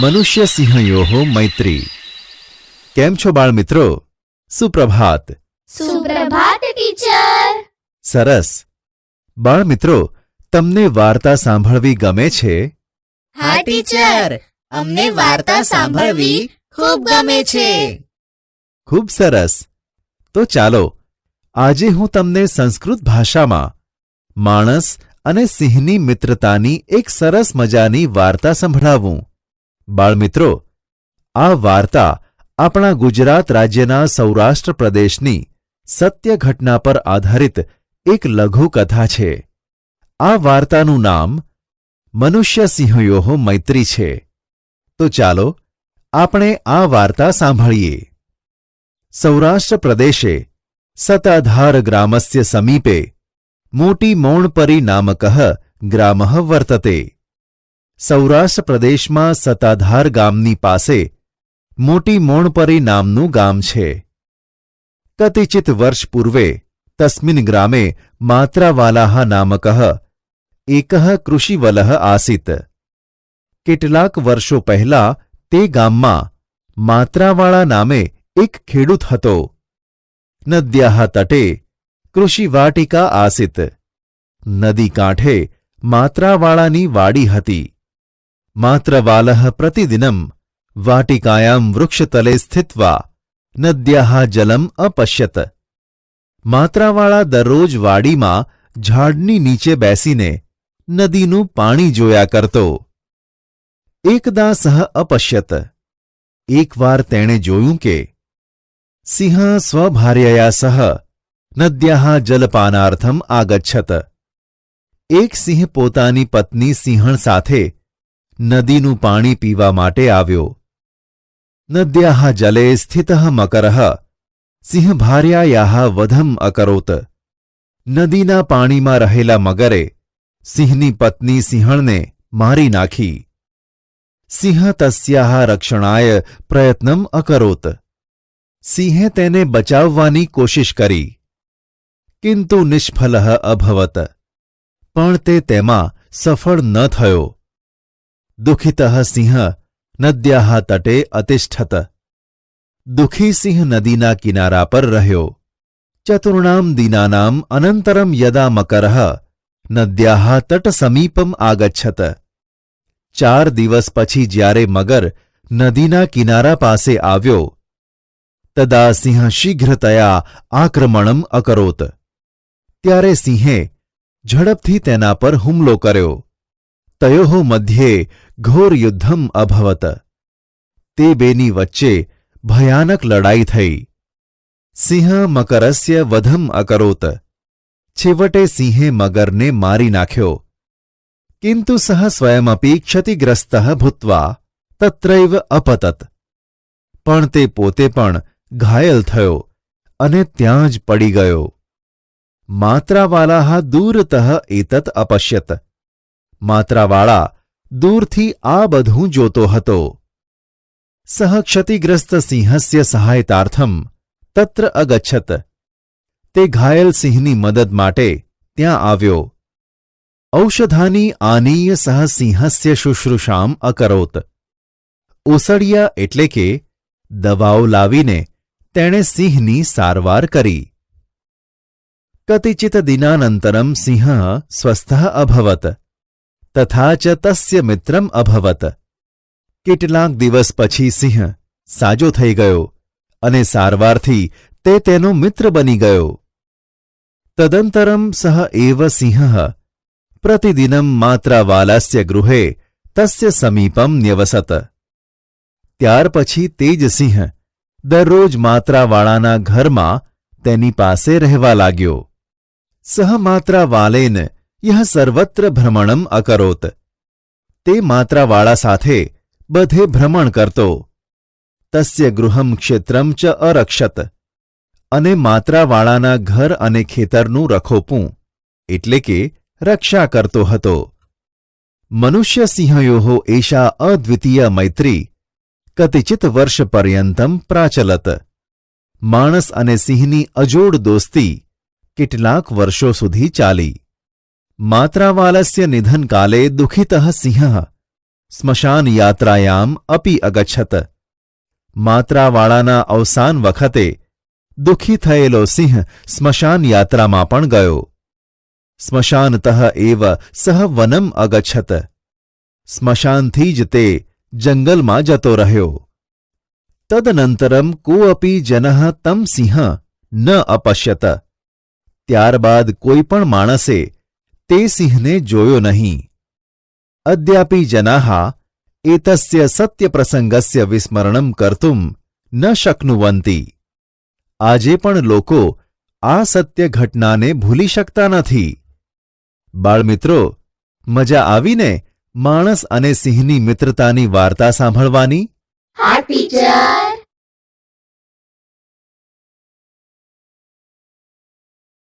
મનુષ્ય સિંહયોઃ મૈત્રી. કેમ છો બાળ મિત્રો સુપ્રભાત. સુપ્રભાત ટીચર. સરસ. બાળ મિત્રો તમને વાર્તા સાંભળવી ગમે છે? હા ટીચર. અમને વાર્તા સાંભળવી ખૂબ ગમે છે. ખૂબ સરસ. તો ચાલો આજે હું તમને સંસ્કૃત ભાષામાં માણસ અને સિંહની મિત્રતાની એક સરસ મજાની વાર્તા સંભળાવું. બાળમિત્રો, આ વાર્તા આપણા ગુજરાત રાજ્યના સૌરાષ્ટ્ર પ્રદેશની સત્ય ઘટના પર આધારિત એક લઘુકથા છે. આ વાર્તાનું નામ મનુષ્ય સિંહયોહો મૈત્રી છે. તો ચાલો આપણે આ વાર્તા સાંભળીએ. સૌરાષ્ટ્ર પ્રદેશે સતાધાર ગ્રામસ્ય સમીપે મોટી મૌણપરી નામકઃ ગ્રામ વર્તતે. સૌરાષ્ટ્ર પ્રદેશમાં સતાધાર ગામની પાસે મોટી મોણપરી નામનું ગામ છે. કતિચિત વર્ષ પૂર્વે તસ્મિન ગ્રામે માત્રાવાલાહ નામક એક કૃષિવલઃ આસીત. કેટલાક વર્ષો પહેલા તે ગામમાં માત્રાવાળા નામે એક ખેડૂત હતો. નદ્યાહ તટે કૃષિવાટિકા આસિત. નદી કાંઠે માત્રાવાળાની વાડી હતી. માત્રવાલઃ પ્રતિદિનમ વાટિકાયાં વૃક્ષતલે સ્થિત્વા નદ્યાહ જલમ અપશ્યત માત્રાવાળા દરરોજ વાડીમાં ઝાડની નીચે બેસીને નદીનું પાણી જોયા કરતો એકદા સહ અપશ્યત એકવાર તેણે જોયું કે સિંહ સ્વભાર્યયા સહ નદ્યાહ જલપાનાર્થમ આગચ્છત એક સિંહ પોતાની પત્ની સિંહણ સાથે નદીનું પાણી પીવા માટે આવ્યો. નદ્યા જલે સ્થિત મકર સિંહભાર્યાયા વધમ અકરોત. નદીના પાણીમાં રહેલા મગરે સિંહની પત્ની સિંહણને મારી નાખી. સિંહ તસ્યાહ રક્ષણાય પ્રયત્નમ અકરોત. સિંહે તેને બચાવવાની કોશિશ કરી. કિંતુ નિષ્ફલ અભવત. પણ તે તેમાં સફળ ન થયો. દુઃખિત સિંહ નદ્યાહ તટે અતિષ્ઠત દુઃખી સિંહ નદીના કિનારા પર રહ્યો ચતુર્ણામ દિનાનામ અનંતરમ યદા મકરઃ નદ્યાહ તટ સમીપમ આગચ્છત ચાર દિવસ પછી જ્યારે મગર નદીના કિનારા પાસે આવ્યો તદા સિંહ શીઘ્રતયા આક્રમણમ અકરોત ત્યારે સિંહે ઝડપથી તેના પર હુમલો કર્યો તયોઃ મધ્યે ઘોર યુદ્ધમ અભવત તે બેની વચ્ચે ભયાનક લડાઈ થઈ સિંહ મકરસ્ય વધમ અકરોત છેવટે સિંહે મગરને મારી નાખ્યો કિંતુ સહ સ્વયમપી ક્ષતિગ્રસ્ત ભૂત્વા તત્રૈવ અપતત પણ તે પોતે પણ ઘાયલ થયો અને ત્યાં જ પડી ગયો માત્રાવાલા દૂરતઃ એતત અપશ્યત માત્રાવાળા દૂરથી આ બધું જોતો હતો. સહ ક્ષતિગ્રસ્ત સિંહસ્ય સહાયતાર્થમ તત્ર અગચ્છત. તે ઘાયલ સિંહની મદદ માટે ત્યાં આવ્યો. ઔષધાની આનીય સહ સિંહસ્ય શુશ્રૂષામ અકરોત. ઓસડિયા એટલે કે દવાઓ લાવીને તેણે સિંહની સારવાર કરી. કતિચિત દિનાનંતરમ સિંહ સ્વસ્થ અભવત. તથા ચ તસ્ય મિત્રમ અભવત. કેટલાક દિવસ પછી સિંહ સાજો થઈ ગયો અને સારવારથી તે તેનો મિત્ર બની ગયો. તદંતરમ સહ એવ સિંહ પ્રતિદિનમ માત્રાવાલાસ્ય ગૃહે તસ્ય સમીપમ ન્યવસત. ત્યાર પછી તે જ સિંહ દરરોજ માત્રાવાળાના ઘરમાં તેની પાસે રહેવા લાગ્યો. સહ માત્રાવાલેન યહ સર્વત્ર ભ્રમણમ અકરોત તે માત્રાવાળા સાથે બધે ભ્રમણ કરતો તસ્ય ગૃહમ ક્ષેત્રમ ચ અરક્ષત અને માત્રાવાળાના ઘર અને ખેતરનું રખોપું એટલે કે રક્ષા કરતો હતો મનુષ્ય સિંહયોઃ એષા અદ્વિતીય મૈત્રી કતિચિત વર્ષ પર્યંતમ પ્રાચલત માણસ અને સિંહની અજોડ દોસ્તી કેટલાક વર્ષો સુધી ચાલી માત્રાવાલસ્ય निधनकाले दुःखितः सिंहः। स्मशानयात्रायाम् अपि અગચ્છત માત્રાવાળાના અવસાન વખતે દુઃખી થયેલો સિંહ સ્મશાનયાત્રામાં પણ ગયો સ્મશાનતઃ એવ સહ વનમ અગચ્છત સ્મશાનથી જ તે જંગલમાં જતો રહ્યો તદનંતરમ કોઅપી જનઃ તમ સિંહ ન અપશ્યત ત્યારબાદ કોઈ પણ માણસે તે સિંહને જોયો નહીં. અદ્યાપી જનાહા, એતસ્ય સત્યપ્રસંગસ્ય વિસ્મરણમ કર્તુમ, ન શક્નુવંતી. આજે પણ લોકો આ સત્ય ઘટનાને ભૂલી શકતા નથી. બાળમિત્રો, મજા આવીને માણસ અને સિંહની મિત્રતાની વાર્તા સાંભળવાની? હા ટીચર